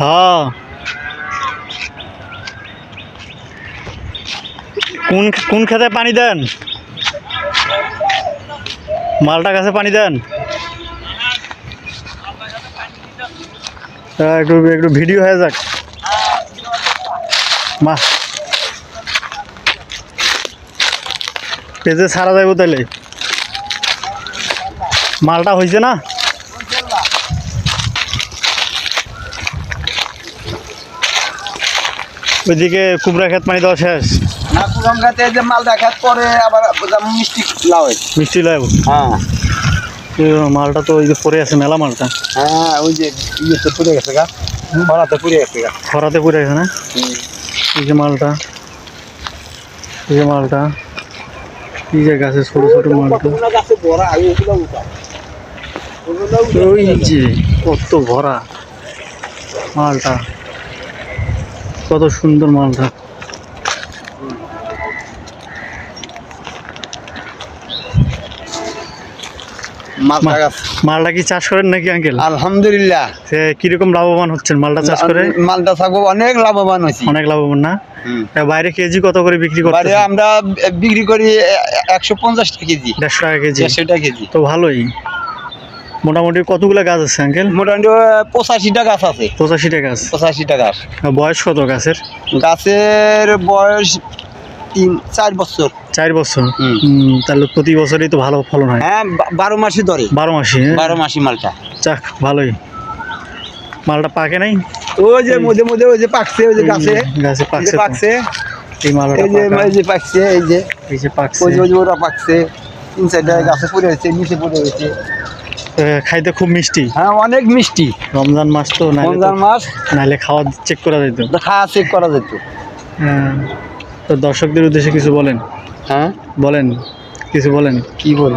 হ্যাঁ। কোন কোন খেতে পানি দেন? মালটা গাছে পানি দেন। একটু একটু ভিডিও হয়ে যাক। মা। পেজে সারা যাইব তাইলে। মালটা হয়েছে না? ওইদিকে কুবরা খেত পানি দেওয়া শেষ। না কুরম গাতে যে মাল দেখার পরে আবার মিষ্টি মিষ্টি লাগবে হ্যাঁ। মালটা তো ওই যে পড়ে আছে মেলা মালটা। হ্যাঁ ওই যে ইয়েতে পুড়ে গেছে গা খরাতে পুড়ে গেছে গা। খরাতে পড়ে আছে না? এই যে মালটা এই যে মালটা এই যে গাছে ছোট ছোট মালটা। গাছে ওই যে কত ভরা মালটা। কত সুন্দর মালটা। মালটা কি চাষ করেন নাকি আঙ্কেল? আলহামদুলিল্লাহ। কীরকম লাভবান হচ্ছেন মালটা চাষ করে? মালটা থাকব অনেক লাভবান হচ্ছে অনেক লাভবান না? বাইরে কেজি কত করে বিক্রি করতে আমরা বিক্রি করি একশো পঞ্চাশ টাকা কেজি। দেড়শো টাকা কেজি। দেড়শো টাকা কেজি। তো ভালোই। মোটামুটি কতগুলো গাছ আছে আঙ্কেল? মোটামুটি পঁচাশিটা গাছ আছে। পঁচাশিটা গাছ? পঁচাশিটা গাছ। বয়স কত গাছের? গাছের বয়স তিন চার বছর। চার বছর? তাহলে প্রতি বছরই তো ভালো ফলন হয়। হ্যাঁ বারো মাসে ধরে। বারো মাসে হ্যাঁ? বারো মাসি মালটা। যাক ভালোই। মালটা পাকে নাই? ওই যে মধ্যে মধ্যে ওই যে পাকছে ওই যে গাছে। গাছে পাকছে পাকছে। এই মালটা এই যে। এই যে পাকছে এই যে। এই যে পাকছে। ওই যে ওরা পাকছে। তিন চারটা গাছে পড়ে হয়েছে নিচে পড়ে এ, খাইতে খুব মিষ্টি। হ্যাঁ অনেক মিষ্টি। রমজান মাস তো রমজান মাস। নাইলে খাওয়া চেক করা যেত। খাওয়া চেক করা যেত। তো দর্শকদের উদ্দেশ্যে কিছু বলেন। হ্যাঁ? বলেন কিছু বলেন। কি বলব?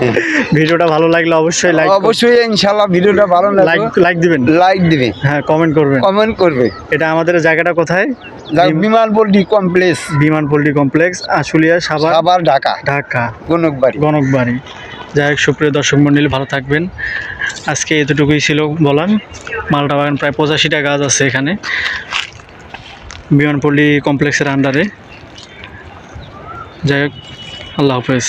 ভিডিওটা ভালো লাগলে অবশ্যই লাইক অবশ্যই ইনশাল্লাহ ভিডিওটা ভালো লাগলে লাইক লাইক দিবেন। লাইক দিবে হ্যাঁ কমেন্ট করবেন। কমেন্ট করবে। এটা আমাদের জায়গাটা কোথায়? Biman poultry complex. Biman poultry complex Ashulia Savar আবার ঢাকা। ঢাকা। গনকবাড়ি গণকবাড়ি। যাই হোক, সুপ্রিয় দর্শক মন্ডলী, ভালো থাকবেন। আজকে এতটুকুই ছিল বলার মালটা বাগান প্রায় পঁচাশিটা গাছ আছে এখানে। বিমানপল্লী কমপ্লেক্সের আন্ডারে যাই হোক, আল্লাহ হাফেজ।